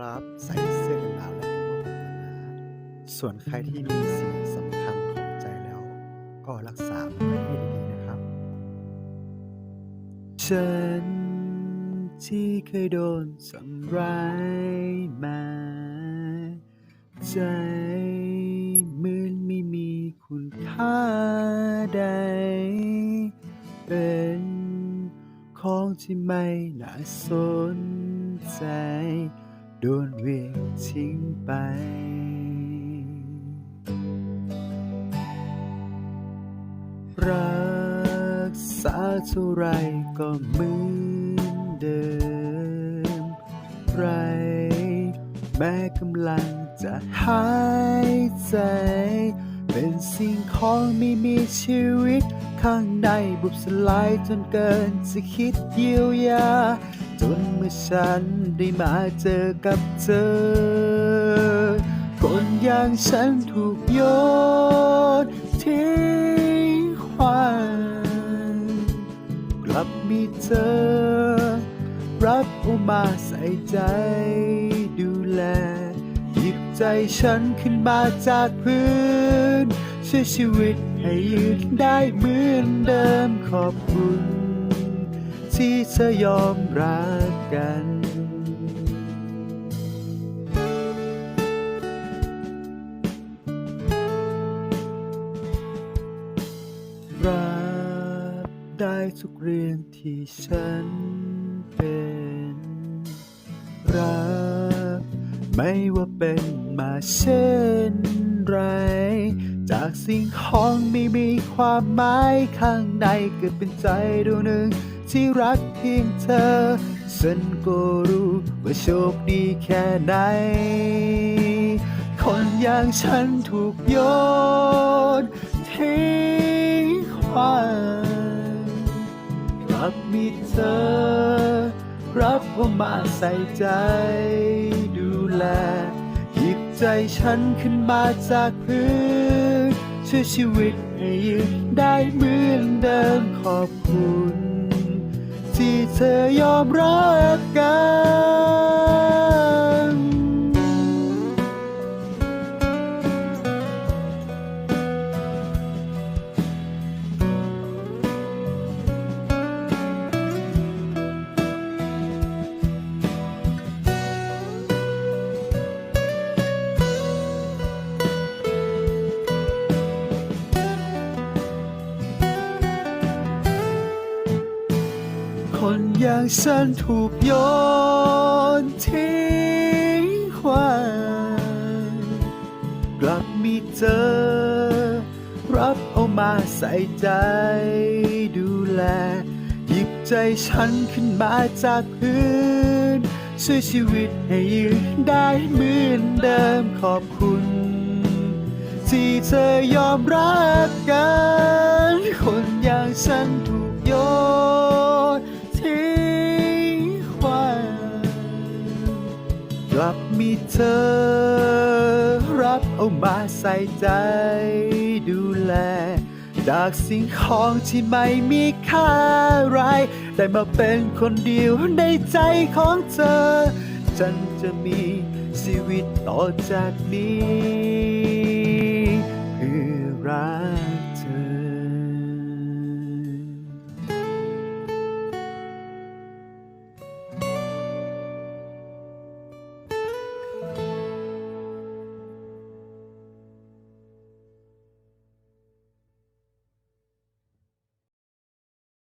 ครับ ใส่เสื้อกันหนาวแล้วก็ห่มหนาๆส่วนใครที่มีสิ่งสำคัญของใจแล้ว ก็รักษาไว้ให้ดีๆนะครับ ฉันที่เคยโดนทำร้ายมา ใจเหมือนไม่มีคุณค่าใด เป็นของที่ไม่น่าสนใจ โดนเวียงทิ้งไป รักษาเท่าไรก็เหมือนเดิม ไร แม้กำลังจะหายใจ เป็นสิ่งของไม่มีชีวิต ข้างในบุบสลายจนเกินจะคิดเยียวยา จนเมื่อฉันได้มาเจอกับเธอ คนอย่างฉันถูกโยนทิ้งขว้างกลับมีเธอ รับเอามาใส่ใจดูแล หยิบใจฉันขึ้นมาจากพื้น ช่วยชีวิตให้ยืนได้เหมือนเดิมขอบคุณ ที่เธอยอมรักกันรับได้ทุกเรื่องที่ฉันเป็นรับไม่ว่าเป็น มาเช่นไร จากสิ่งของไม่มีความหมายข้างในเกิดเป็นใจดวงหนึ่ง ที่รักเพียงเธอ ฉันก็รู้ว่าโชคดีแค่ไหน คนอย่างฉันถูกโยนทิ้งขว้างกลับมีเธอ รับเอามาใส่ใจดูแล ใจฉันขึ้นมาจากพื้นช่วยชีวิตให้ยืนได้เหมือนเดิมขอบคุณ ที่เธอยอมรักกัน อย่างฉันถูกโยนทิ้งขว้างกลับมีเธอรับเอามาใส่ใจดูแล หยิบใจฉันขึ้นมาจากพื้นช่วยชีวิตให้ยืนได้เหมือนเดิมขอบคุณ ที่เธอยอมรักกัน คนอย่างฉันถูก ลับมีเธอ รับเอามาใส่ใจดูแล จากสิ่งของที่ไม่มีค่าไรได้มาเป็นคนเดียวในใจของเธอ ฉันจะมีชีวิตต่อจากนี้เพื่อรัก